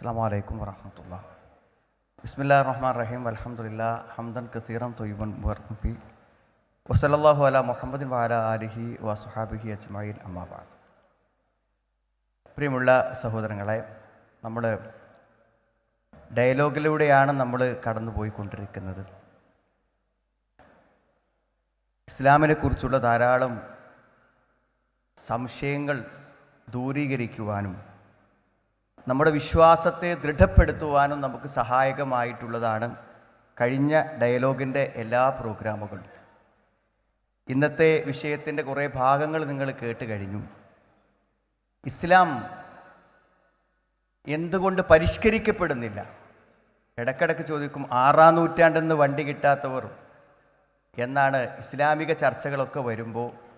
അസ്സാം വലൈക്കും വറഹമത്തുള്ള. ബിസ്മില്ലാ റഹ്മാൻ റഹീം. അലഹമുല്ല ഹംദൻ കസീറം തൊയ്ബൻ ബർഫി വസലല്ലാഹു അല മുഹമ്മദിൻ വാല അലിഹി വസുഹാബിഹി അജ്മീൻ അമ്മാബാദ് പ്രിയമുള്ള സഹോദരങ്ങളെ നമ്മൾ ഡയലോഗിലൂടെയാണ് നമ്മൾ കടന്നു പോയിക്കൊണ്ടിരിക്കുന്നത് ഇസ്ലാമിനെ കുറിച്ചുള്ള ധാരാളം സംശയങ്ങൾ ദൂരീകരിക്കുവാനും നമ്മുടെ വിശ്വാസത്തെ ദൃഢപ്പെടുത്തുവാനും നമുക്ക് സഹായകമായിട്ടുള്ളതാണ് കഴിഞ്ഞ ഡയലോഗിന്റെ എല്ലാ പ്രോഗ്രാമുകളും. ഇന്നത്തെ വിഷയത്തിന്റെ കുറേ ഭാഗങ്ങൾ നിങ്ങൾ കേട്ട് കഴിഞ്ഞു. ഇസ്ലാം എന്തുകൊണ്ട് പരിഷ്കരിക്കപ്പെടുന്നില്ല? ഇടക്കിടക്ക് ചോദിക്കും ആറാം നൂറ്റാണ്ടെന്ന് വണ്ടി കിട്ടാത്തവർ എന്നാണ് ഇസ്ലാമിക ചർച്ചകളൊക്കെ വരുമ്പോൾ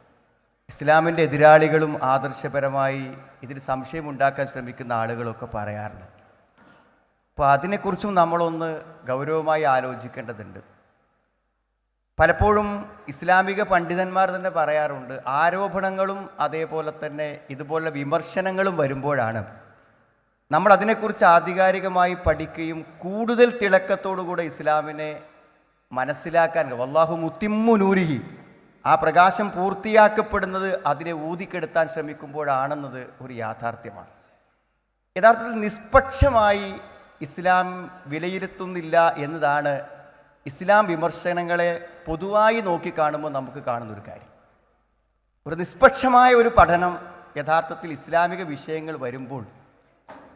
ഇസ്ലാമിന്റെ എതിരാളികളും ആദർശപരമായി ഇതിൽ സംശയമുണ്ടാക്കാൻ ശ്രമിക്കുന്ന ആളുകളൊക്കെ പറയാറുണ്ട്. അപ്പോൾ അതിനെക്കുറിച്ചും നമ്മളൊന്ന് ഗൗരവമായി ആലോചിക്കേണ്ടതുണ്ട്. പലപ്പോഴും ഇസ്ലാമിക പണ്ഡിതന്മാർ തന്നെ പറയാറുണ്ട് ആരോപണങ്ങളും അതേപോലെ തന്നെ ഇതുപോലെ വിമർശനങ്ങളും വരുമ്പോഴാണ്. നമ്മൾ അതിനെക്കുറിച്ച് ആധികാരികമായി പഠിക്കുകയും കൂടുതൽ തിളക്കത്തോടുകൂടെ ഇസ്ലാമിനെ മനസ്സിലാക്കാൻ വല്ലാഹു മുത്തിമ്മു നൂരിഹി ആ പ്രകാശം പൂർത്തിയാക്കപ്പെടുന്നത് അതിനെ ഊതിക്കെടുത്താൻ ശ്രമിക്കുമ്പോഴാണെന്നത് ഒരു യാഥാർത്ഥ്യമാണ്. യഥാർത്ഥത്തിൽ നിഷ്പക്ഷമായി ഇസ്ലാം വിലയിരുത്തുന്നില്ല എന്നതാണ് ഇസ്ലാം വിമർശനങ്ങളെ പൊതുവായി നോക്കിക്കാണുമ്പോൾ നമുക്ക് കാണുന്ന ഒരു കാര്യം. ഒരു നിഷ്പക്ഷമായ ഒരു പഠനം യഥാർത്ഥത്തിൽ ഇസ്ലാമിക വിഷയങ്ങൾ വരുമ്പോൾ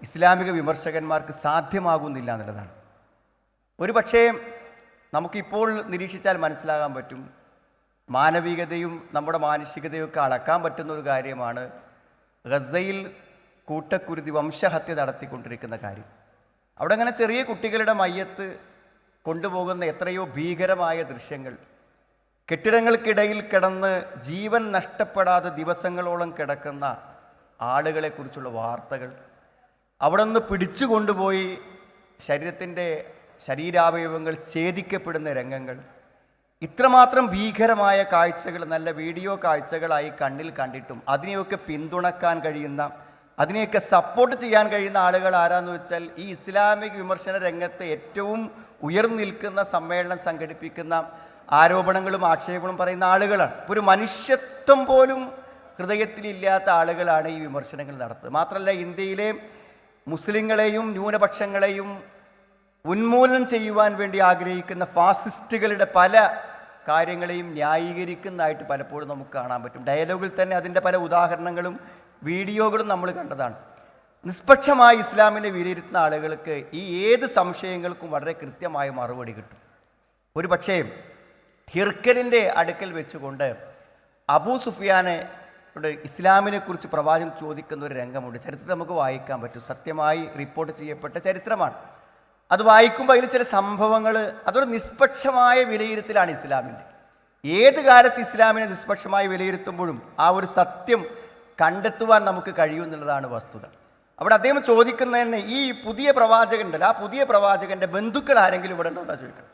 ഇസ്ലാമിക വിമർശകന്മാർക്ക് സാധ്യമാകുന്നില്ല എന്നുള്ളതാണ്. ഒരു പക്ഷേ നമുക്കിപ്പോൾ നിരീക്ഷിച്ചാൽ മനസ്സിലാകാൻ പറ്റും മാനവികതയും നമ്മുടെ മാനുഷികതയും ഒക്കെ അളക്കാൻ പറ്റുന്ന ഒരു കാര്യമാണ് ഗസയിൽ കൂട്ടക്കുരുതി വംശഹത്യ നടത്തിക്കൊണ്ടിരിക്കുന്ന കാര്യം. അവിടെ അങ്ങനെ ചെറിയ കുട്ടികളുടെ മയ്യത്ത് കൊണ്ടുപോകുന്ന എത്രയോ ഭീകരമായ ദൃശ്യങ്ങൾ. കെട്ടിടങ്ങൾക്കിടയിൽ കിടന്ന് ജീവൻ നഷ്ടപ്പെടാതെ ദിവസങ്ങളോളം കിടക്കുന്ന ആളുകളെക്കുറിച്ചുള്ള വാർത്തകൾ. അവിടെ നിന്ന് പിടിച്ചു കൊണ്ടുപോയി ശരീരത്തിന്റെ ശരീരാവയവങ്ങൾ ഛേദിക്കപ്പെടുന്ന രംഗങ്ങൾ. ഇത്രമാത്രം ഭീകരമായ കാഴ്ചകൾ നല്ല വീഡിയോ കാഴ്ചകളായി കണ്ണിൽ കണ്ടിട്ടും അതിനെയൊക്കെ പിന്തുണക്കാൻ കഴിയുന്ന അതിനെയൊക്കെ സപ്പോർട്ട് ചെയ്യാൻ കഴിയുന്ന ആളുകൾ ആരാന്ന് വെച്ചാൽ ഈ ഇസ്ലാമിക് വിമർശന രംഗത്ത് ഏറ്റവും ഉയർന്നിൽക്കുന്ന സമ്മേളനം സംഘടിപ്പിക്കുന്ന ആരോപണങ്ങളും ആക്ഷേപങ്ങളും പറയുന്ന ആളുകളാണ്. ഒരു മനുഷ്യത്വം പോലും ഹൃദയത്തിലില്ലാത്ത ആളുകളാണ് ഈ വിമർശനങ്ങൾ നടത്തുന്നത്. മാത്രമല്ല ഇന്ത്യയിലെ മുസ്ലിങ്ങളെയും ന്യൂനപക്ഷങ്ങളെയും ഉന്മൂലനം ചെയ്യുവാൻ വേണ്ടി ആഗ്രഹിക്കുന്ന ഫാസിസ്റ്റുകളുടെ പല കാര്യങ്ങളെയും ന്യായീകരിക്കുന്നതായിട്ട് പലപ്പോഴും നമുക്ക് കാണാൻ പറ്റും. ഡയലോഗിൽ തന്നെ അതിന്റെ പല ഉദാഹരണങ്ങളും വീഡിയോകളും നമ്മൾ കണ്ടതാണ്. നിഷ്പക്ഷമായി ഇസ്ലാമിനെ വിലയിരുത്തുന്ന ആളുകൾക്ക് ഈ ഏത് സംശയങ്ങൾക്കും വളരെ കൃത്യമായ മറുപടി കിട്ടും. ഒരു പക്ഷേ ഹിർക്കലിന്റെ അടുക്കൽ വെച്ചുകൊണ്ട് അബൂ സുഫിയാനെ ഇസ്ലാമിനെക്കുറിച്ച് ഇസ്ലാമിനെ കുറിച്ച് പ്രവാചകൻ ചോദിക്കുന്ന ഒരു രംഗമുണ്ട്. ചരിത്രത്തിൽ നമുക്ക് വായിക്കാൻ പറ്റും. സത്യമായി റിപ്പോർട്ട് ചെയ്യപ്പെട്ട ചരിത്രമാണ്. അത് വായിക്കുമ്പോൾ അതിൽ ചില സംഭവങ്ങൾ അതൊരു നിഷ്പക്ഷമായ വിലയിരുത്തലാണ് ഇസ്ലാമിന്റെ. ഏത് കാലത്ത് ഇസ്ലാമിനെ നിഷ്പക്ഷമായി വിലയിരുത്തുമ്പോഴും ആ ഒരു സത്യം കണ്ടെത്തുവാൻ നമുക്ക് കഴിയുമെന്നുള്ളതാണ് വസ്തുത. അവിടെ അദ്ദേഹം ചോദിക്കുന്നത് തന്നെ ഈ പുതിയ പ്രവാചകനുണ്ടല്ലോ ആ പുതിയ പ്രവാചകന്റെ ബന്ധുക്കൾ ആരെങ്കിലും ഇവിടെ ഉണ്ടോ എന്നാ ചോദിക്കണം.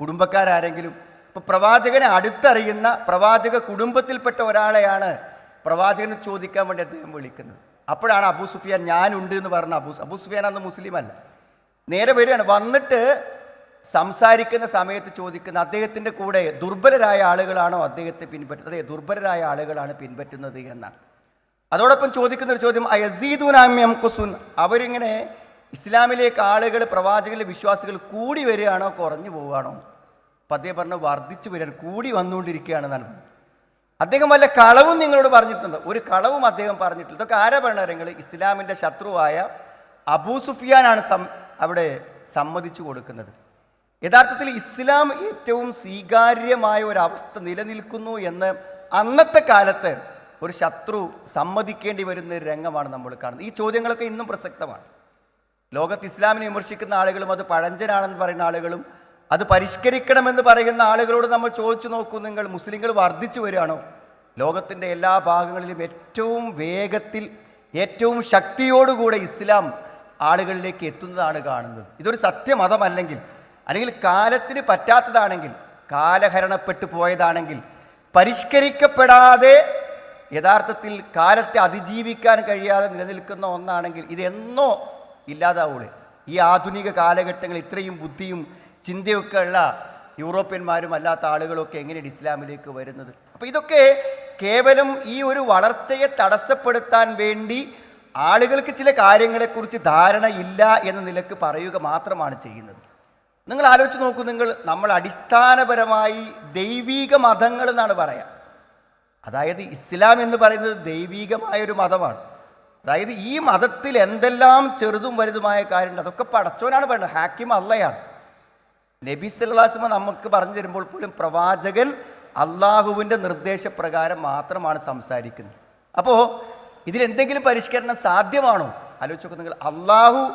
കുടുംബക്കാരാരെങ്കിലും. ഇപ്പൊ പ്രവാചകനെ അടുത്തറിയുന്ന പ്രവാചക കുടുംബത്തിൽപ്പെട്ട ഒരാളെയാണ് പ്രവാചകനെ ചോദിക്കാൻ വേണ്ടി അദ്ദേഹം വിളിക്കുന്നത്. അപ്പോഴാണ് അബൂ സുഫിയാൻ ഞാനുണ്ട് എന്ന് പറഞ്ഞ അബൂ അബൂ സുഫിയാൻ അന്ന് മുസ്ലിം അല്ല. നേരെ വരികയാണ്. വന്നിട്ട് സംസാരിക്കുന്ന സമയത്ത് ചോദിക്കുന്ന അദ്ദേഹത്തിന്റെ കൂടെ ദുർബലരായ ആളുകളാണോ അദ്ദേഹത്തെ പിൻപറ്റുന്നത്? അതെ ദുർബലരായ ആളുകളാണ് പിൻപറ്റുന്നത് എന്നാണ്. അതോടൊപ്പം ചോദിക്കുന്ന ഒരു ചോദ്യം അയസീദുനാമ്യം കുസുൻ അവരിങ്ങനെ ഇസ്ലാമിലേക്ക് ആളുകൾ പ്രവാചകരിലെ വിശ്വാസികൾ കൂടി വരികയാണോ കുറഞ്ഞു പോവുകയാണോ? അപ്പം അദ്ദേഹം പറഞ്ഞു വർദ്ധിച്ചു വരികയാണ് കൂടി വന്നുകൊണ്ടിരിക്കുകയാണെന്നാണ്. അദ്ദേഹം വല്ല കളവും നിങ്ങളോട് പറഞ്ഞിട്ടുണ്ട്? ഒരു കളവും അദ്ദേഹം പറഞ്ഞിട്ടില്ല. ഇതൊക്കെ ആരാ പറഞ്ഞ നിങ്ങൾ ഇസ്ലാമിന്റെ ശത്രുവായ അബൂ സുഫിയാനാണ് സം അവിടെ സമ്മതിച്ചു കൊടുക്കുന്നത്. യഥാർത്ഥത്തിൽ ഇസ്ലാം ഏറ്റവും സ്വീകാര്യമായ ഒരവസ്ഥ നിലനിൽക്കുന്നു എന്ന് അന്നത്തെ കാലത്ത് ഒരു ശത്രു സമ്മതിക്കേണ്ടി വരുന്ന ഒരു രംഗമാണ് നമ്മൾ കാണുന്നത്. ഈ ചോദ്യങ്ങളൊക്കെ ഇന്നും പ്രസക്തമാണ്. ലോകത്ത് ഇസ്ലാമിനെ വിമർശിക്കുന്ന ആളുകളും അത് പഴഞ്ചനാണെന്ന് പറയുന്ന ആളുകളും അത് പരിഷ്കരിക്കണമെന്ന് പറയുന്ന ആളുകളോട് നമ്മൾ ചോദിച്ചു നോക്കൂ. നിങ്ങൾ മുസ്ലിങ്ങൾ വർദ്ധിച്ചു വരികയാണോ? ലോകത്തിന്റെ എല്ലാ ഭാഗങ്ങളിലും ഏറ്റവും വേഗത്തിൽ ഏറ്റവും ശക്തിയോടുകൂടെ ഇസ്ലാം ആളുകളിലേക്ക് എത്തുന്നതാണ് കാണുന്നത്. ഇതൊരു സത്യമതമല്ലെങ്കിൽ അല്ലെങ്കിൽ കാലത്തിന് പറ്റാത്തതാണെങ്കിൽ കാലഹരണപ്പെട്ടു പോയതാണെങ്കിൽ പരിഷ്കരിക്കപ്പെടാതെ യഥാർത്ഥത്തിൽ കാലത്തെ അതിജീവിക്കാൻ കഴിയാതെ നിലനിൽക്കുന്ന ഒന്നാണെങ്കിൽ ഇതെന്നോ ഇല്ലാതാവുള്ളൂ ഈ ആധുനിക കാലഘട്ടങ്ങൾ ഇത്രയും ബുദ്ധിയും ചിന്തയൊക്കെ ഉള്ള യൂറോപ്യന്മാരും അല്ലാത്ത ആളുകളൊക്കെ എങ്ങനെയാണ് ഇസ്ലാമിലേക്ക് വരുന്നത്? അപ്പോൾ ഇതൊക്കെ കേവലം ഈ ഒരു വളർച്ചയെ തടസ്സപ്പെടുത്താൻ വേണ്ടി ആളുകൾക്ക് ചില കാര്യങ്ങളെക്കുറിച്ച് ധാരണ ഇല്ല എന്ന നിലയ്ക്ക് പറയുക മാത്രമാണ് ചെയ്യുന്നത്. നിങ്ങൾ ആലോചിച്ച് നോക്കൂ നിങ്ങൾ നമ്മൾ അടിസ്ഥാനപരമായി ദൈവീക മതങ്ങൾ എന്നാണ് പറയാം. അതായത് ഇസ്ലാം എന്ന് പറയുന്നത് ദൈവീകമായൊരു മതമാണ്. അതായത് ഈ മതത്തിൽ എന്തെല്ലാം ചെറുതും വലുതുമായ കാര്യമുണ്ട് അതൊക്കെ പടച്ചോനാണ് പറയുന്നത് ഹാക്കിം അള്ളയാണ്. നബി സല്ലാസ്മ നമുക്ക് പറഞ്ഞു തരുമ്പോൾ പോലും പ്രവാചകൻ അള്ളാഹുവിന്റെ നിർദ്ദേശപ്രകാരം മാത്രമാണ് സംസാരിക്കുന്നത്. അപ്പോൾ ഇതിലെന്തെങ്കിലും പരിഷ്കരണം സാധ്യമാണോ? ആലോചിച്ച് നോക്കൂ നിങ്ങൾ. അള്ളാഹു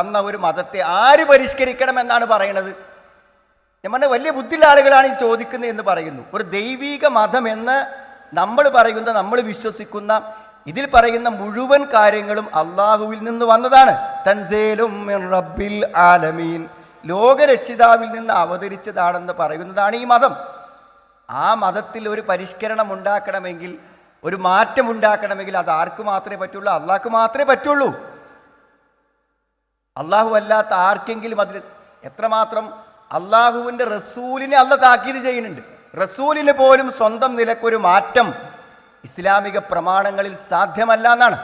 തന്ന ഒരു മതത്തെ ആര് പരിഷ്കരിക്കണം എന്നാണ് പറയുന്നത് ഞാൻ പറഞ്ഞ വലിയ ബുദ്ധിയുള്ള ആളുകളാണ് ഈ ചോദിക്കുന്നത് എന്ന് പറയുന്നു. ഒരു ദൈവീക എന്ന് നമ്മൾ പറയുന്ന നമ്മൾ വിശ്വസിക്കുന്ന ഇതിൽ പറയുന്ന മുഴുവൻ കാര്യങ്ങളും അള്ളാഹുവിൽ നിന്ന് വന്നതാണ്. തൻസേലും റബ്ബിൽ ആലമീൻ. ലോകരക്ഷിതാവിൽ നിന്ന് അവതരിച്ചതാണെന്ന് പറയുന്നതാണ് ഈ മതം. ആ മതത്തിൽ ഒരു പരിഷ്കരണം ഉണ്ടാക്കണമെങ്കിൽ ഒരു മാറ്റം ഉണ്ടാക്കണമെങ്കിൽ അത് ആർക്ക് മാത്രമേ പറ്റുള്ളൂ? അള്ളാഹ്ക്ക് മാത്രമേ പറ്റുള്ളൂ. അള്ളാഹു അല്ലാത്ത ആർക്കെങ്കിലും അതിൽ എത്രമാത്രം അള്ളാഹുവിന്റെ റസൂലിനെ അല്ല താക്കീത് ചെയ്യുന്നുണ്ട്. റസൂലിന് പോലും സ്വന്തം നിലക്കൊരു മാറ്റം ഇസ്ലാമിക പ്രമാണങ്ങളിൽ സാധ്യമല്ല എന്നാണ്.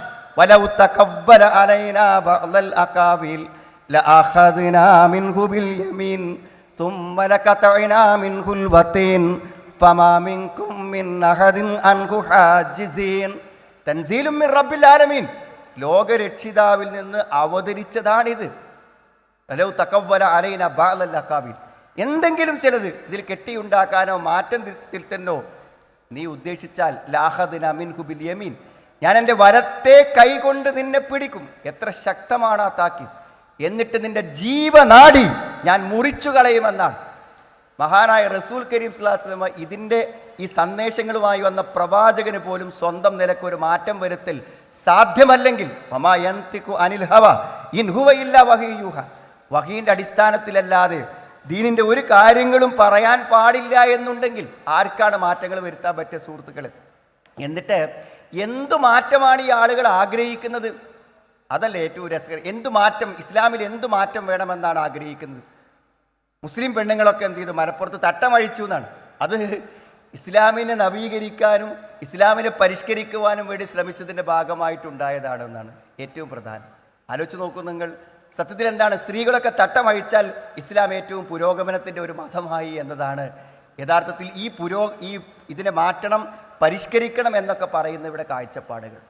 ആലമീൻ. ലോകരക്ഷിതാവിൽ നിന്ന് അവതരിച്ചതാണിത്. എന്തെങ്കിലും ചിലത് ഇതിൽ കെട്ടിയുണ്ടാക്കാനോ മാറ്റം തന്നോ നീ ഉദ്ദേശിച്ചാൽ ലാഹദിൻ അമിൻ യമീൻ. ഞാൻ എന്റെ വരത്തെ കൈകൊണ്ട് നിന്നെ പിടിക്കും. എത്ര ശക്തമാണ് ആ താക്കി എന്നിട്ട് നിന്റെ ജീവനാടി ഞാൻ മുറിച്ചു കളയുമെന്നാണ് മഹാനായ റസൂൽ കരീം സ്വലാസ്ലമ ഇതിന്റെ ഈ സന്ദേശങ്ങളുമായി വന്ന പ്രവാചകന് പോലും സ്വന്തം നിലയ്ക്ക് ഒരു മാറ്റം വരുത്തൽ സാധ്യമല്ലെങ്കിൽ അനിൽ ഹവ ഇൻ ഹുവയില്ല വഹിയൂഹ വഹീന്റെ അടിസ്ഥാനത്തിലല്ലാതെ ദീനിന്റെ ഒരു കാര്യങ്ങളും പറയാൻ പാടില്ല എന്നുണ്ടെങ്കിൽ ആർക്കാണ് മാറ്റങ്ങൾ വരുത്താൻ പറ്റിയ സുഹൃത്തുക്കൾ? എന്നിട്ട് എന്തു മാറ്റമാണ് ഈ ആളുകൾ ആഗ്രഹിക്കുന്നത്? അതല്ലേ ഏറ്റവും രസകരം. എന്തു മാറ്റം ഇസ്ലാമിൽ എന്തു മാറ്റം വേണമെന്നാണ് ആഗ്രഹിക്കുന്നത്? മുസ്ലിം പെണ്ണുങ്ങളൊക്കെ എന്ത് ചെയ്തു? മലപ്പുറത്ത് തട്ടമഴിച്ചു എന്നാണ്. അത് ഇസ്ലാമിനെ നവീകരിക്കാനും ഇസ്ലാമിനെ പരിഷ്കരിക്കുവാനും വേണ്ടി ശ്രമിച്ചതിന്റെ ഭാഗമായിട്ടുണ്ടായതാണെന്നാണ് ഏറ്റവും പ്രധാനം. ആലോചിച്ച് നോക്കൂ നിങ്ങൾ. സത്യത്തിൽ എന്താണ്? സ്ത്രീകളൊക്കെ തട്ടമഴിച്ചാൽ ഇസ്ലാം ഏറ്റവും പുരോഗമനത്തിന്റെ ഒരു മതമായി എന്നതാണ്. യഥാർത്ഥത്തിൽ ഈ പുരോ ഈ ഇതിനെ മാറ്റണം പരിഷ്കരിക്കണം എന്നൊക്കെ പറയുന്ന ഇവിടെ കാഴ്ചപ്പാടുകൾ.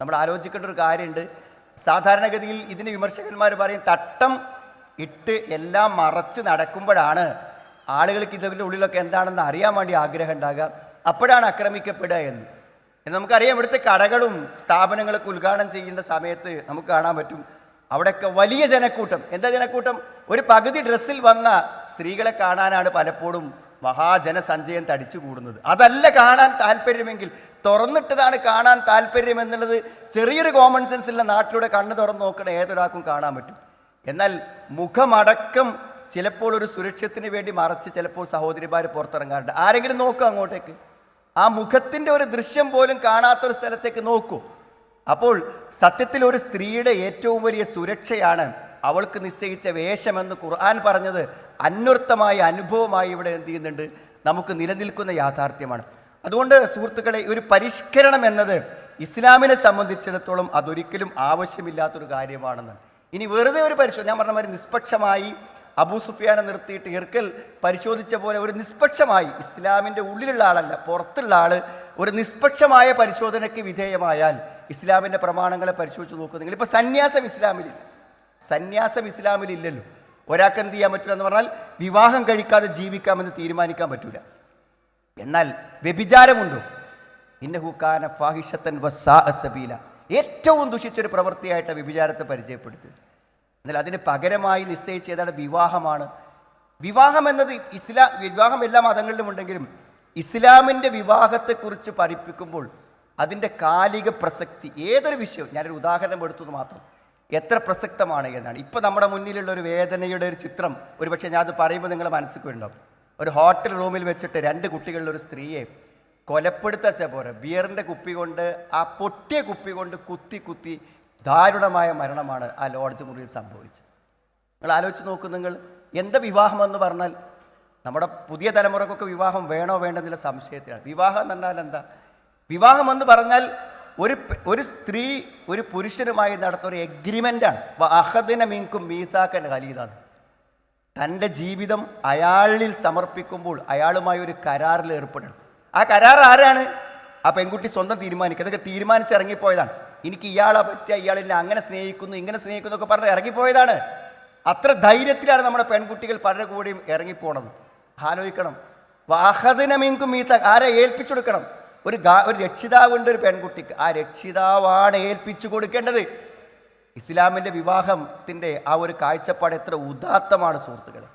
നമ്മൾ ആലോചിക്കേണ്ട ഒരു കാര്യമുണ്ട്. സാധാരണഗതിയിൽ ഇതിന് വിമർശകന്മാർ പറയും തട്ടം ഇട്ട് എല്ലാം മറച്ച് നടക്കുമ്പോഴാണ് ആളുകൾക്ക് ഇതിന്റെ ഉള്ളിലൊക്കെ എന്താണെന്ന് അറിയാൻ വേണ്ടി ആഗ്രഹം ഉണ്ടാകുക. അപ്പോഴാണ് ആക്രമിക്കപ്പെടുക എന്ന്. നമുക്കറിയാം ഇവിടുത്തെ കടകളും സ്ഥാപനങ്ങളൊക്കെ ഉദ്ഘാടനം ചെയ്യേണ്ട സമയത്ത് നമുക്ക് കാണാൻ പറ്റും. അവിടെയൊക്കെ വലിയ ജനക്കൂട്ടം. എന്താ ജനക്കൂട്ടം? ഒരു പകുതി ഡ്രസ്സിൽ വന്ന സ്ത്രീകളെ കാണാനാണ് പലപ്പോഴും മഹാജനസഞ്ചയം തടിച്ചു കൂടുന്നത്. അതല്ല കാണാൻ താല്പര്യമെങ്കിൽ തുറന്നിട്ടതാണ് കാണാൻ താല്പര്യം എന്നുള്ളത് ചെറിയൊരു കോമൺ സെൻസ് ഉള്ള നാട്ടിലൂടെ കണ്ണ് തുറന്ന് നോക്കണ ഏതൊരാൾക്കും കാണാൻ പറ്റും. എന്നാൽ മുഖമടക്കം ചിലപ്പോൾ ഒരു സുരക്ഷിതത്തിന് വേണ്ടി മറച്ച് ചിലപ്പോൾ സഹോദരിമാർ പുറത്തിറങ്ങാറുണ്ട്. ആരെങ്കിലും നോക്കൂ അങ്ങോട്ടേക്ക്. ആ മുഖത്തിന്റെ ഒരു ദൃശ്യം പോലും കാണാത്ത ഒരു സ്ഥലത്തേക്ക് നോക്കൂ. അപ്പോൾ സത്യത്തിൽ ഒരു സ്ത്രീയുടെ ഏറ്റവും വലിയ സുരക്ഷയാണ് അവൾക്ക് നിശ്ചയിച്ച വേഷമെന്ന് ഖുർആൻ പറഞ്ഞത് അന്വർത്ഥമായ അനുഭവമായി ഇവിടെ എന്ത് ചെയ്യുന്നുണ്ട്? നമുക്ക് നിലനിൽക്കുന്ന യാഥാർത്ഥ്യമാണ്. അതുകൊണ്ട് സുഹൃത്തുക്കളെ ഒരു പരിഷ്കരണം എന്നത് ഇസ്ലാമിനെ സംബന്ധിച്ചിടത്തോളം അതൊരിക്കലും ആവശ്യമില്ലാത്തൊരു കാര്യമാണെന്ന് ഇനി വെറുതെ ഒരു പരിശോധന ഞാൻ പറഞ്ഞ മാതിരി നിഷ്പക്ഷമായി അബൂ സുഫിയാനെ നിർത്തിയിട്ട് ഇർക്കൽ പരിശോധിച്ച പോലെ ഒരു നിഷ്പക്ഷമായി ഇസ്ലാമിന്റെ ഉള്ളിലുള്ള ആളല്ല പുറത്തുള്ള ആൾ ഒരു നിഷ്പക്ഷമായ പരിശോധനയ്ക്ക് വിധേയമായാൽ ഇസ്ലാമിന്റെ പ്രമാണങ്ങളെ പരിശോധിച്ച് നോക്കുന്നെങ്കിൽ ഇപ്പോൾ സന്യാസം ഇസ്ലാമിലില്ല സന്യാസം ഇസ്ലാമിലില്ലല്ലോ ഒരാൾക്ക് എന്ത് ചെയ്യാൻ പറ്റില്ല എന്ന് പറഞ്ഞാൽ വിവാഹം കഴിക്കാതെ ജീവിക്കാമെന്ന് തീരുമാനിക്കാൻ പറ്റൂല. എന്നാൽ വ്യഭിചാരമുണ്ടോ? ഇന്നഹുക്കാന ഫാഹിഷത്തൻ വസാ സബീല. ഏറ്റവും ദുഷിച്ചൊരു പ്രവൃത്തിയായിട്ട് വ്യഭിചാരത്തെ പരിചയപ്പെടുത്തി. എന്നാൽ അതിന് പകരമായി നിശ്ചയിച്ച ഏതാണ് വിവാഹമാണ്. വിവാഹം എന്നത് ഇസ്ലാം വിവാഹം എല്ലാ മതങ്ങളിലും ഉണ്ടെങ്കിലും ഇസ്ലാമിന്റെ വിവാഹത്തെക്കുറിച്ച് പഠിപ്പിക്കുമ്പോൾ അതിന്റെ കാലിക പ്രസക്തി ഏതൊരു വിഷയവും ഞാനൊരു ഉദാഹരണം എടുത്തത് മാത്രം എത്ര പ്രസക്തമാണ് എന്നാണ്. ഇപ്പം നമ്മുടെ മുന്നിലുള്ള ഒരു വേദനയുടെ ഒരു ചിത്രം ഒരു പക്ഷേ ഞാൻ അത് പറയുമ്പോൾ നിങ്ങളുടെ മനസ്സിൽ ഉണ്ടാവും ഒരു ഹോട്ടൽ റൂമിൽ വെച്ചിട്ട് രണ്ട് കുട്ടികളിലൊരു സ്ത്രീയെ കൊലപ്പെടുത്തച്ച പോരെ. ബിയറിന്റെ കുപ്പി കൊണ്ട് ആ പൊട്ടിയ കുപ്പി കൊണ്ട് കുത്തി കുത്തി ദാരുണമായ മരണമാണ് ആ ലോഡ്ജ് മുറിയിൽ സംഭവിച്ചത്. നിങ്ങൾ ആലോചിച്ച് നോക്കും നിങ്ങൾ എന്താ വിവാഹമെന്ന് പറഞ്ഞാൽ നമ്മുടെ പുതിയ തലമുറക്കൊക്കെ വിവാഹം വേണോ വേണ്ടെന്നുള്ള സംശയത്തിലാണ്. വിവാഹം എന്ന് പറഞ്ഞാൽ എന്താ? വിവാഹം എന്ന് പറഞ്ഞാൽ ഒരു ഒരു സ്ത്രീ ഒരു പുരുഷനുമായി നടത്തുന്ന ഒരു എഗ്രിമെന്റാണ് അഹദിന മീൻകും മീതാക്കൻ ഖലീദാണ്. തന്റെ ജീവിതം അയാളിൽ സമർപ്പിക്കുമ്പോൾ അയാളുമായി ഒരു കരാറിൽ ഏർപ്പെടണം. ആ കരാർ ആരാണ്? ആ പെൺകുട്ടി സ്വന്തം തീരുമാനിക്കുക അതൊക്കെ തീരുമാനിച്ച് ഇറങ്ങിപ്പോയതാണ് എനിക്ക് ഇയാളെ പറ്റിയ എന്നെ അങ്ങനെ സ്നേഹിക്കുന്നു ഇങ്ങനെ സ്നേഹിക്കുന്നു ഒക്കെ പറഞ്ഞ് ഇറങ്ങിപ്പോയതാണ്. അത്ര ധൈര്യത്തിലാണ് നമ്മുടെ പെൺകുട്ടികൾ പലരുടെ കൂടെയും ഇറങ്ങിപ്പോണത്. ആലോചിക്കണം. വാഹദിന ഈ ആരെ ഏൽപ്പിച്ചു കൊടുക്കണം? ഒരു ഗാ ഒരു രക്ഷിതാവുണ്ട് ഒരു പെൺകുട്ടിക്ക്. ആ രക്ഷിതാവാണ് ഏൽപ്പിച്ചു കൊടുക്കേണ്ടത്. ഇസ്ലാമിന്റെ വിവാഹത്തിന്റെ ആ ഒരു കാഴ്ചപ്പാട് എത്ര ഉദാത്തമാണ് സുഹൃത്തുക്കളെ.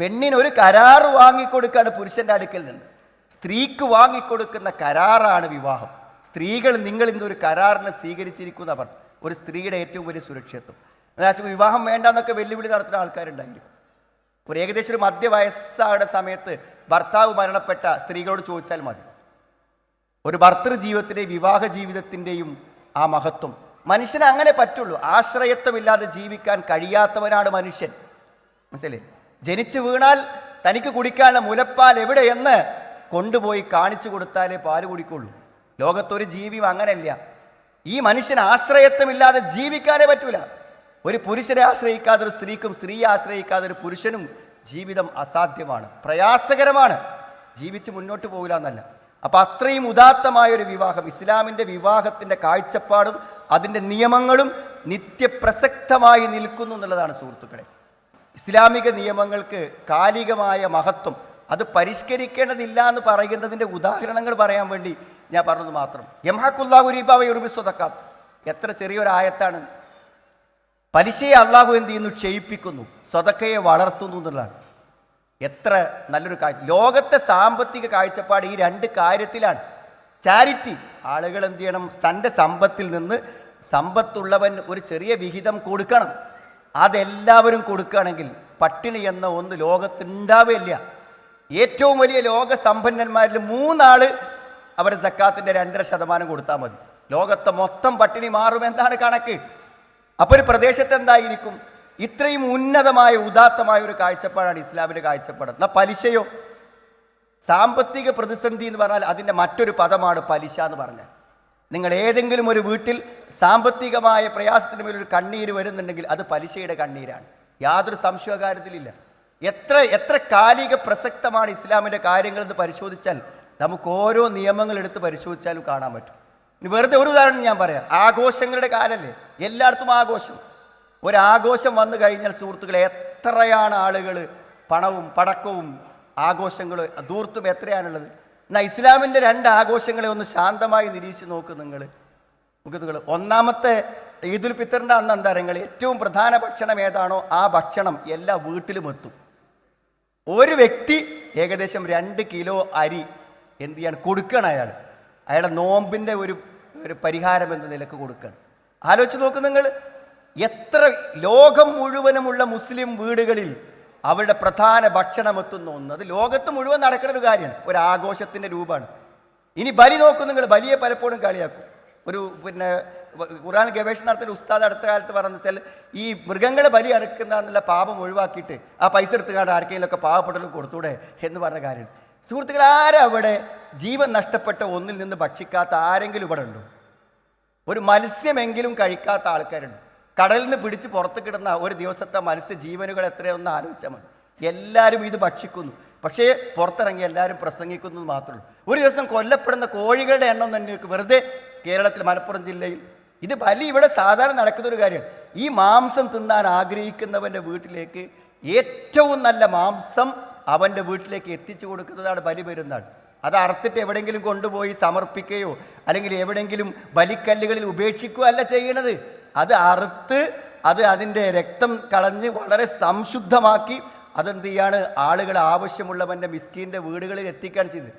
പെണ്ണിന് ഒരു കരാർ വാങ്ങിക്കൊടുക്കാണ് പുരുഷന്റെ അടുക്കൽ നിന്ന്. സ്ത്രീക്ക് വാങ്ങിക്കൊടുക്കുന്ന കരാറാണ് വിവാഹം. സ്ത്രീകൾ നിങ്ങൾ ഇന്ന് ഒരു കരാറിനെ സ്വീകരിച്ചിരിക്കുന്നവർ ഒരു സ്ത്രീയുടെ ഏറ്റവും വലിയ സുരക്ഷിതത്വം. എന്നുവെച്ചാൽ വിവാഹം വേണ്ട എന്നൊക്കെ വെല്ലുവിളി നടത്തുന്ന ആൾക്കാരുണ്ടായിരിക്കും. ഒരു ഏകദേശം ഒരു മധ്യ വയസ്സാകുന്ന സമയത്ത് ഭർത്താവ് മരണപ്പെട്ട സ്ത്രീകളോട് ചോദിച്ചാൽ മതി. ഒരു ഭർത്തൃ ജീവിതത്തിന്റെയും വിവാഹ ജീവിതത്തിന്റെയും ആ മഹത്വം. മനുഷ്യന് അങ്ങനെ പറ്റുള്ളൂ. ആശ്രയത്വമില്ലാതെ ജീവിക്കാൻ കഴിയാത്തവനാണ് മനുഷ്യൻ. മനസ്സിലെ ജനിച്ചു വീണാൽ തനിക്ക് കുടിക്കാനുള്ള മുലപ്പാൽ എവിടെയെന്ന് കൊണ്ടുപോയി കാണിച്ചു കൊടുത്താലേ പാൽ കുടിക്കുള്ളൂ. ലോകത്തൊരു ജീവിയും അങ്ങനെയല്ല ഈ മനുഷ്യന് ആശ്രയത്വമില്ലാതെ ജീവിക്കാനേ പറ്റൂല. ഒരു പുരുഷനെ ആശ്രയിക്കാതെ ഒരു സ്ത്രീക്കും സ്ത്രീയെ ആശ്രയിക്കാതെ ഒരു പുരുഷനും ജീവിതം അസാധ്യമാണ് പ്രയാസകരമാണ്. ജീവിച്ച് മുന്നോട്ട് പോകില്ല എന്നല്ല. അപ്പൊ അത്രയും ഉദാത്തമായ ഒരു വിവാഹം ഇസ്ലാമിന്റെ വിവാഹത്തിന്റെ കാഴ്ചപ്പാടും അതിന്റെ നിയമങ്ങളും നിത്യപ്രസക്തമായി നിൽക്കുന്നു എന്നുള്ളതാണ് സുഹൃത്തുക്കളെ. ഇസ്ലാമിക നിയമങ്ങൾക്ക് കാലികമായ മഹത്വം. അത് പരിഷ്കരിക്കേണ്ടതില്ല എന്ന് പറയുന്നതിന്റെ ഉദാഹരണങ്ങൾ പറയാൻ വേണ്ടി ഞാൻ പറഞ്ഞത് മാത്രം. യംഹാക്കുല്ലാഹുരിബാവയുറുബിസ്വതക്കാത്ത് എത്ര ചെറിയൊരായത്താണ് പലിശയെ അള്ളാഹു എന്ത് ചെയ്യുന്നു? ക്ഷയിപ്പിക്കുന്നു. സ്വതക്കയെ വളർത്തുന്നു എന്നുള്ളതാണ്. എത്ര നല്ലൊരു കാഴ്ച. ലോകത്തെ സാമ്പത്തിക കാഴ്ചപ്പാട് ഈ രണ്ട് കാര്യത്തിലാണ്. ചാരിറ്റി. ആളുകൾ എന്ത് ചെയ്യണം? തന്റെ സമ്പത്തിൽ നിന്ന് സമ്പത്തുള്ളവൻ ഒരു ചെറിയ വിഹിതം കൊടുക്കണം. അതെല്ലാവരും കൊടുക്കുകയാണെങ്കിൽ പട്ടിണി എന്ന ഒന്ന് ലോകത്തുണ്ടാവില്ല ഏറ്റവും വലിയ ലോക സമ്പന്നന്മാരിൽ മൂന്നാൾ അവർ സക്കാത്തിന്റെ രണ്ടര ശതമാനം കൊടുത്താൽ മതി. ലോകത്തെ മൊത്തം പട്ടിണി മാറുമെന്നാണ് കണക്ക്. അപ്പോൾ ഒരു പ്രദേശത്ത് എന്തായിരിക്കും? ഇത്രയും ഉന്നതമായ ഉദാത്തമായ ഒരു കാഴ്ചപ്പാടാണ് ഇസ്ലാമിന്റെ കാഴ്ചപ്പാട്. എന്നാൽ പലിശയോ? സാമ്പത്തിക പ്രതിസന്ധി എന്ന് പറഞ്ഞാൽ അതിന്റെ മറ്റൊരു പദമാണ് പലിശ എന്ന് പറഞ്ഞാൽ. നിങ്ങൾ ഏതെങ്കിലും ഒരു വീട്ടിൽ സാമ്പത്തികമായ പ്രയാസത്തിന് മേലൊരു കണ്ണീര് വരുന്നുണ്ടെങ്കിൽ അത് പലിശയുടെ കണ്ണീരാണ്. യാതൊരു സംശയകാര്യത്തിലില്ല. എത്ര എത്ര കാലിക പ്രസക്തമാണ് ഇസ്ലാമിന്റെ കാര്യങ്ങൾ എന്ന് പരിശോധിച്ചാൽ നമുക്ക് ഓരോ നിയമങ്ങൾ എടുത്ത് പരിശോധിച്ചാലും കാണാൻ പറ്റും. ഇനി വെറുതെ ഒരു ഉദാഹരണം ഞാൻ പറയാം. ആഘോഷങ്ങളുടെ കാലല്ലേ? എല്ലായിടത്തും ആഘോഷം. ഒരാഘോഷം വന്നു കഴിഞ്ഞാൽ സുഹൃത്തുക്കളെ എത്രയാണ് ആളുകൾ പണവും പടക്കവും ആഘോഷങ്ങളും ദൂർത്തും എത്രയാണുള്ളത്? എന്നാൽ ഇസ്ലാമിന്റെ രണ്ട് ആഘോഷങ്ങളെ ഒന്ന് ശാന്തമായി നിരീക്ഷിച്ച് നോക്ക് നിങ്ങൾ. നിങ്ങൾ. ഒന്നാമത്തെ ഈദുൽ ഫിത്തറിന്റെ അന്ന് എന്താ പറയുക? ഏറ്റവും പ്രധാന ഭക്ഷണം ഏതാണോ ആ ഭക്ഷണം എല്ലാ വീട്ടിലും എത്തും. ഒരു വ്യക്തി ഏകദേശം രണ്ട് കിലോ അരി എന്ത് ചെയ്യാണ് കൊടുക്കണം അയാൾ. അയാളുടെ നോമ്പിന്റെ ഒരു ഒരു പരിഹാരം എന്ന നിലയ്ക്ക് കൊടുക്കണം. ആലോചിച്ച് നോക്ക് നിങ്ങൾ. എത്ര ലോകം മുഴുവനുമുള്ള മുസ്ലിം വീടുകളിൽ അവരുടെ പ്രധാന ഭക്ഷണം എത്തുന്ന ഒന്ന്. അത് ലോകത്ത് മുഴുവൻ നടക്കുന്ന ഒരു കാര്യമാണ്. ഒരു ആഘോഷത്തിന്റെ രൂപമാണ്. ഇനി ബലി നോക്കും നിങ്ങൾ. ബലിയെ പലപ്പോഴും കളിയാക്കും. ഒരു പിന്നെ ഖുർആൻ ഗവേഷണം നടത്തിയ ഉസ്താദ് അടുത്ത കാലത്ത് പറഞ്ഞു വെച്ചാൽ ഈ മൃഗങ്ങളെ ബലി അറുക്കുന്ന എന്നുള്ള പാപം ഒഴിവാക്കിയിട്ട് ആ പൈസ എടുത്തുകാണ്ട് ആർക്കെങ്കിലുമൊക്കെ പാവപ്പെട്ടവർക്ക് കൊടുത്തൂടെ എന്ന് പറഞ്ഞ കാര്യം. സുഹൃത്തുക്കൾ ആരവിടെ ജീവൻ നഷ്ടപ്പെട്ട ഒന്നിൽ നിന്ന് ഭക്ഷിക്കാത്ത ആരെങ്കിലും ഇവിടെ ഉണ്ടോ? ഒരു മത്സ്യമെങ്കിലും കഴിക്കാത്ത ആൾക്കാരുണ്ട്. കടലിൽ നിന്ന് പിടിച്ച് പുറത്ത് കിടന്ന ഒരു ദിവസത്തെ മത്സ്യ ജീവനുകൾ എത്രയൊന്ന് ആലോചിച്ചാൽ മതി. എല്ലാവരും ഇത് ഭക്ഷിക്കുന്നു. പക്ഷേ പുറത്തിറങ്ങി എല്ലാവരും പ്രസംഗിക്കുന്നു മാത്രമേ ഉള്ളൂ. ഒരു ദിവസം കൊല്ലപ്പെടുന്ന കോഴികളുടെ എണ്ണം തന്നെ വെറുതെ കേരളത്തിൽ മലപ്പുറം ജില്ലയിൽ ഇത് ബലി ഇവിടെ സാധാരണ നടക്കുന്ന ഒരു കാര്യമാണ്. ഈ മാംസം തിന്നാൻ ആഗ്രഹിക്കുന്നവന്റെ വീട്ടിലേക്ക് ഏറ്റവും നല്ല മാംസം അവന്റെ വീട്ടിലേക്ക് എത്തിച്ചു കൊടുക്കുന്നതാണ് ബലി പെരുന്നാൾ. അത് അറുത്തിട്ട് എവിടെയെങ്കിലും കൊണ്ടുപോയി സമർപ്പിക്കുകയോ അല്ലെങ്കിൽ എവിടെയെങ്കിലും ബലിക്കല്ലുകളിൽ ഉപേക്ഷിക്കുകയോ അല്ല ചെയ്യണത്. അത് അറുത്ത് അത് അതിന്റെ രക്തം കളഞ്ഞ് വളരെ സംശുദ്ധമാക്കി അതെന്ത് ചെയ്യാണ്? ആളുകൾ ആവശ്യമുള്ളവന്റെ മിസ്കീന്റെ വീടുകളിൽ എത്തിക്കാൻ ചെയ്തത്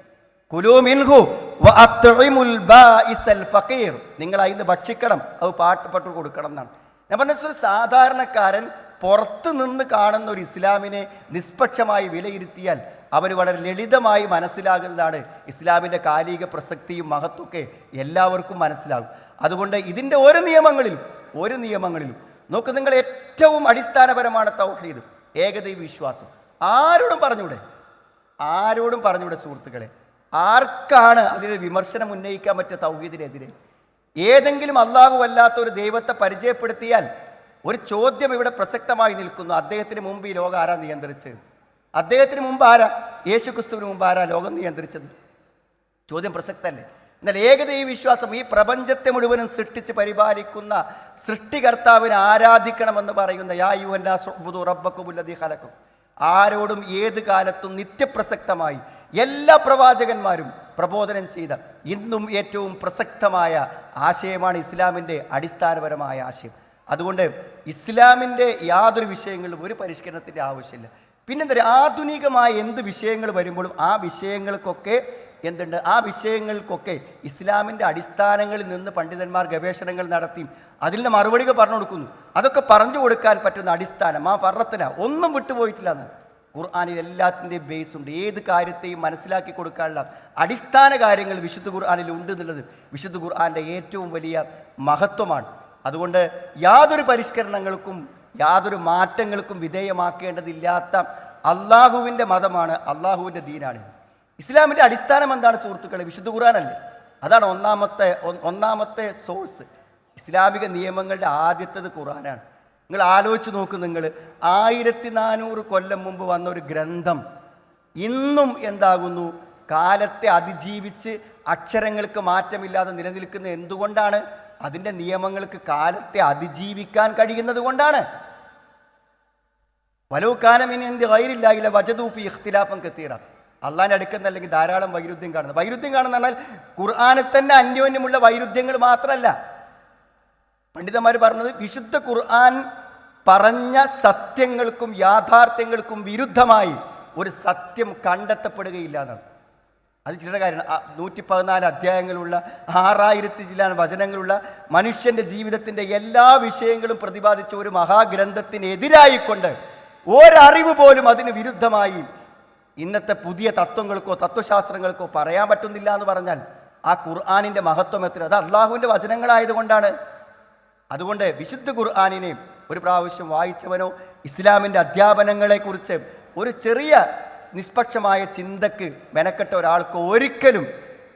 നിങ്ങൾ അതിന് ഭക്ഷിക്കണം. അത് പാട്ടപ്പെട്ട് കൊടുക്കണം എന്നാണ്. ഞാൻ പറഞ്ഞ ഒരു സാധാരണക്കാരൻ പുറത്ത് നിന്ന് കാണുന്ന ഒരു ഇസ്ലാമിനെ നിഷ്പക്ഷമായി വിലയിരുത്തിയാൽ അവർ വളരെ ലളിതമായി മനസ്സിലാകുന്നതാണ് ഇസ്ലാമിന്റെ കാലിക പ്രസക്തിയും മഹത്വമൊക്കെ എല്ലാവർക്കും മനസ്സിലാകും. അതുകൊണ്ട് ഇതിന്റെ ഒരു നിയമങ്ങളിലും ഒരു നിയമങ്ങളിലും നോക്ക് നിങ്ങൾ ഏറ്റവും അടിസ്ഥാനപരമാണ് തൗഹീദ് ഏകദൈവ വിശ്വാസം. ആരോടും പറഞ്ഞൂടെ ആരോടും പറഞ്ഞൂടെ സുഹൃത്തുക്കളെ? ആർക്കാണ് അതിന് വിമർശനം ഉന്നയിക്കാൻ പറ്റിയ തൗഹീദിനെതിരെ? ഏതെങ്കിലും അള്ളാഹു അല്ലാത്ത ഒരു ദൈവത്തെ പരിചയപ്പെടുത്തിയാൽ ഒരു ചോദ്യം ഇവിടെ പ്രസക്തമായി നിൽക്കുന്നു. അദ്ദേഹത്തിന് മുമ്പ് ഈ ലോകം ആരാ നിയന്ത്രിച്ചത്? അദ്ദേഹത്തിന് മുമ്പ് ആരാ? യേശു ക്രിസ്തുവിന് മുമ്പ് ആരാ ലോകം നിയന്ത്രിച്ചത്? ചോദ്യം പ്രസക്തല്ലേ? എന്നാൽ ഏകദൈവ വിശ്വാസം ഈ പ്രപഞ്ചത്തെ മുഴുവനും സൃഷ്ടിച്ച് പരിപാലിക്കുന്ന സൃഷ്ടികർത്താവിനെ ആരാധിക്കണമെന്ന് പറയുന്ന യാ യുവല്ലാസുബുദു റബ്ബക്കുമുല്ലതി ഹലക്കും ആരോടും ഏത് കാലത്തും നിത്യപ്രസക്തമായി എല്ലാ പ്രവാചകന്മാരും പ്രബോധനം ചെയ്ത ഇന്നും ഏറ്റവും പ്രസക്തമായ ആശയമാണ് ഇസ്ലാമിന്റെ അടിസ്ഥാനപരമായ ആശയം. അതുകൊണ്ട് ഇസ്ലാമിന്റെ യാതൊരു വിഷയങ്ങളിലും ഒരു പരിഷ്കരണത്തിന്റെ ആവശ്യമില്ല. പിന്നെന്താ ആധുനികമായ എന്ത് വിഷയങ്ങൾ വരുമ്പോഴും ആ വിഷയങ്ങൾക്കൊക്കെ എന്തുണ്ട്? ആ വിഷയങ്ങൾക്കൊക്കെ ഇസ്ലാമിന്റെ അടിസ്ഥാനങ്ങളിൽ നിന്ന് പണ്ഡിതന്മാർ ഗവേഷണങ്ങൾ നടത്തി നിന്ന് മറുപടികൾ പറഞ്ഞു കൊടുക്കുന്നു. അതൊക്കെ പറഞ്ഞു കൊടുക്കാൻ പറ്റുന്ന അടിസ്ഥാനം ആ ഫറത്തിന. ഒന്നും വിട്ടുപോയിട്ടില്ല എന്ന് ഖുർആാനിൽ എല്ലാത്തിന്റെയും ബേസ് ഉണ്ട്. ഏത് കാര്യത്തെയും മനസ്സിലാക്കി കൊടുക്കാനുള്ള അടിസ്ഥാന കാര്യങ്ങൾ വിശുദ്ധ ഖുർആാനിൽ ഉണ്ട് എന്നുള്ളത് വിശുദ്ധ ഖുർആാന്റെ ഏറ്റവും വലിയ മഹത്വമാണ്. അതുകൊണ്ട് യാതൊരു പരിഷ്കരണങ്ങൾക്കും യാതൊരു മാറ്റങ്ങൾക്കും വിധേയമാക്കേണ്ടതില്ലാത്ത അള്ളാഹുവിന്റെ മതമാണ് അള്ളാഹുവിന്റെ ദീനാണ്. ഇസ്ലാമിന്റെ അടിസ്ഥാനം എന്താണ് സുഹൃത്തുക്കളെ? വിശുദ്ധ ഖുർആാനല്ലേ? അതാണ് ഒന്നാമത്തെ ഒന്നാമത്തെ സോഴ്സ് ഇസ്ലാമിക നിയമങ്ങളുടെ ആദ്യത്തത് ഖുർആനാണ്. നിങ്ങൾ ആലോചിച്ച് നോക്കും നിങ്ങൾ. ആയിരത്തി നാനൂറ് കൊല്ലം മുമ്പ് വന്ന ഒരു ഗ്രന്ഥം ഇന്നും എന്താകുന്നു? കാലത്തെ അതിജീവിച്ച് അക്ഷരങ്ങൾക്ക് മാറ്റമില്ലാതെ നിലനിൽക്കുന്ന എന്തുകൊണ്ടാണ്? അതിന്റെ നിയമങ്ങൾക്ക് കാലത്തെ അതിജീവിക്കാൻ കഴിയുന്നത് കൊണ്ടാണ്. വലവുക്കാനമിനി വൈരില്ലായില്ല വജദൂഫി ഇഖ്തിലാഫം കത്തീറ അള്ളാന്റെ അടുക്കുന്ന അല്ലെങ്കിൽ ധാരാളം വൈരുദ്ധ്യം കാണുന്നത് വൈരുദ്ധ്യം കാണുന്ന പറഞ്ഞാൽ ഖുർആാനിൽ തന്നെ അന്യോന്യമുള്ള വൈരുദ്ധ്യങ്ങൾ മാത്രമല്ല. പണ്ഡിതന്മാർ പറഞ്ഞത് വിശുദ്ധ ഖുർആൻ പറഞ്ഞ സത്യങ്ങൾക്കും യാഥാർത്ഥ്യങ്ങൾക്കും വിരുദ്ധമായി ഒരു സത്യം കണ്ടെത്തപ്പെടുകയില്ല എന്നാണ്. അത് ചിലരുടെ കാര്യമാണ്. നൂറ്റി പതിനാല് അധ്യായങ്ങളുള്ള ആറായിരത്തി ചില വചനങ്ങളുള്ള മനുഷ്യന്റെ ജീവിതത്തിന്റെ എല്ലാ വിഷയങ്ങളും പ്രതിപാദിച്ച ഒരു മഹാഗ്രന്ഥത്തിനെതിരായിക്കൊണ്ട് ഒരറിവ് പോലും അതിന് വിരുദ്ധമായി ഇന്നത്തെ പുതിയ തത്വങ്ങൾക്കോ തത്വശാസ്ത്രങ്ങൾക്കോ പറയാൻ പറ്റുന്നില്ല എന്ന് പറഞ്ഞാൽ ആ ഖുർആാനിന്റെ മഹത്വം എത്ര അത് അള്ളാഹുവിന്റെ വചനങ്ങളായതുകൊണ്ടാണ്. അതുകൊണ്ട് വിശുദ്ധ ഖുർആാനിനെ ഒരു പ്രാവശ്യം വായിച്ചവനോ ഇസ്ലാമിന്റെ അധ്യാപനങ്ങളെക്കുറിച്ച് ഒരു ചെറിയ നിഷ്പക്ഷമായ ചിന്തക്ക് മെനക്കെട്ട ഒരാൾക്ക് ഒരിക്കലും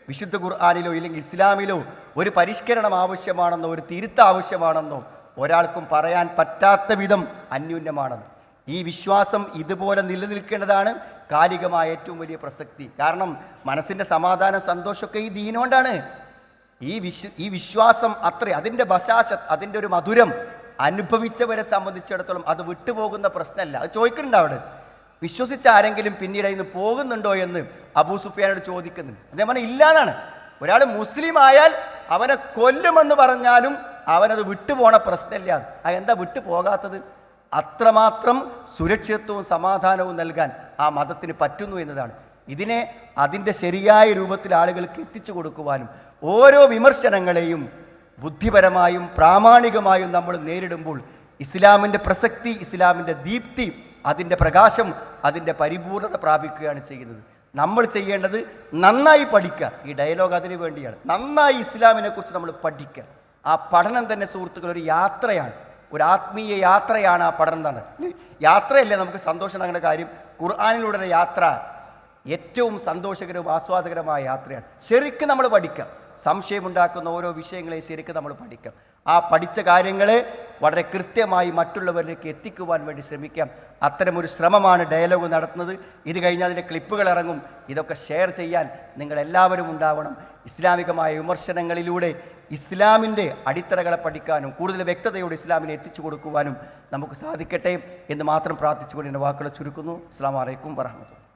വിശുദ്ധ ഖുർആാനിലോ ഇല്ലെങ്കിൽ ഇസ്ലാമിലോ ഒരു പരിഷ്കരണം ആവശ്യമാണെന്നോ ഒരു തിരുത്ത ആവശ്യമാണെന്നോ ഒരാൾക്കും പറയാൻ പറ്റാത്ത വിധം അന്യൂന്യമാണെന്ന്. ഈ വിശ്വാസം ഇതുപോലെ നിലനിൽക്കേണ്ടതാണ്. കാലികമായ ഏറ്റവും വലിയ പ്രസക്തി. കാരണം മനസ്സിന്റെ സമാധാനം സന്തോഷമൊക്കെ ഈ ദീനോണ്ടാണ്. ഈ വിശ്വ ഈ വിശ്വാസം അത്ര. അതിന്റെ ബശാശ അതിന്റെ ഒരു മധുരം അനുഭവിച്ചവരെ സംബന്ധിച്ചിടത്തോളം അത് വിട്ടുപോകുന്ന പ്രശ്നമല്ല. അത് ചോദിക്കുന്നുണ്ട് അവിടെ. വിശ്വസിച്ച ആരെങ്കിലും പിന്നീട് ഇന്ന് പോകുന്നുണ്ടോ എന്ന് അബൂ സുഫിയാനോട് ചോദിക്കുന്നുണ്ട്. അതേപോലെ ഇല്ലാന്നാണ് ഒരാൾ മുസ്ലിം ആയാൽ അവനെ കൊല്ലുമെന്ന് പറഞ്ഞാലും അവനത് വിട്ടുപോണ പ്രശ്നമില്ല. അത് എന്താ വിട്ടു പോകാത്തത് അത്രമാത്രം സുരക്ഷിതത്വവും സമാധാനവും നൽകാൻ ആ മതത്തിന് പറ്റുന്നു എന്നതാണ്. ഇതിനെ അതിന്റെ ശരിയായ രൂപത്തിൽ ആളുകൾക്ക് എത്തിച്ചു കൊടുക്കുവാനും ഓരോ വിമർശനങ്ങളെയും ബുദ്ധിപരമായും പ്രാമാണികമായും നമ്മൾ നേരിടുമ്പോൾ ഇസ്ലാമിന്റെ പ്രസക്തി ഇസ്ലാമിന്റെ ദീപ്തി അതിന്റെ പ്രകാശം അതിന്റെ പരിപൂർണത പ്രാപിക്കുകയാണ് ചെയ്യുന്നത്. നമ്മൾ ചെയ്യേണ്ടത് നന്നായി പഠിക്കുക. ഈ ഡയലോഗ് അതിനു വേണ്ടിയാണ്. നന്നായി ഇസ്ലാമിനെ കുറിച്ച് നമ്മൾ പഠിക്കുക. ആ പഠനം തന്നെ സുഹൃത്തുക്കൾ ഒരു യാത്രയാണ്. ഒരു ആത്മീയ യാത്രയാണ് ആ പഠനം തന്നെ. യാത്രയല്ലേ നമുക്ക് സന്തോഷം അങ്ങനെ കാര്യം? ഖുർആാനിലൂടെ യാത്ര ഏറ്റവും സന്തോഷകരവും ആസ്വാദകരമായ യാത്രയാണ്. ശരിക്കും നമ്മൾ പഠിക്കാം സംശയമുണ്ടാക്കുന്ന ഓരോ വിഷയങ്ങളെയും ശരിക്കും നമ്മൾ പഠിക്കാം. ആ പഠിച്ച കാര്യങ്ങളെ വളരെ കൃത്യമായി മറ്റുള്ളവരിലേക്ക് എത്തിക്കുവാൻ വേണ്ടി ശ്രമിക്കാം. അത്തരമൊരു ശ്രമമാണ് ഡയലോഗ് നടത്തുന്നത്. ഇത് കഴിഞ്ഞ് അതിന്റെ ക്ലിപ്പുകൾ ഇറങ്ങും. ഇതൊക്കെ ഷെയർ ചെയ്യാൻ നിങ്ങൾ എല്ലാവരും ഉണ്ടാവണം. ഇസ്ലാമികമായ വിമർശനങ്ങളിലൂടെ ഇസ്ലാമിന്റെ അടിത്തറകളെ പഠിക്കാനും കൂടുതൽ വ്യക്തതയോടെ ഇസ്ലാമിനെ എത്തിച്ചു കൊടുക്കുവാനും നമുക്ക് സാധിക്കട്ടെ എന്ന് മാത്രം പ്രാർത്ഥിച്ചുകൊണ്ട് എന്റെ വാക്കുകൾ ചുരുക്കുന്നു. അസ്സാം വലൈക്കും വറഹമത്തുള്ള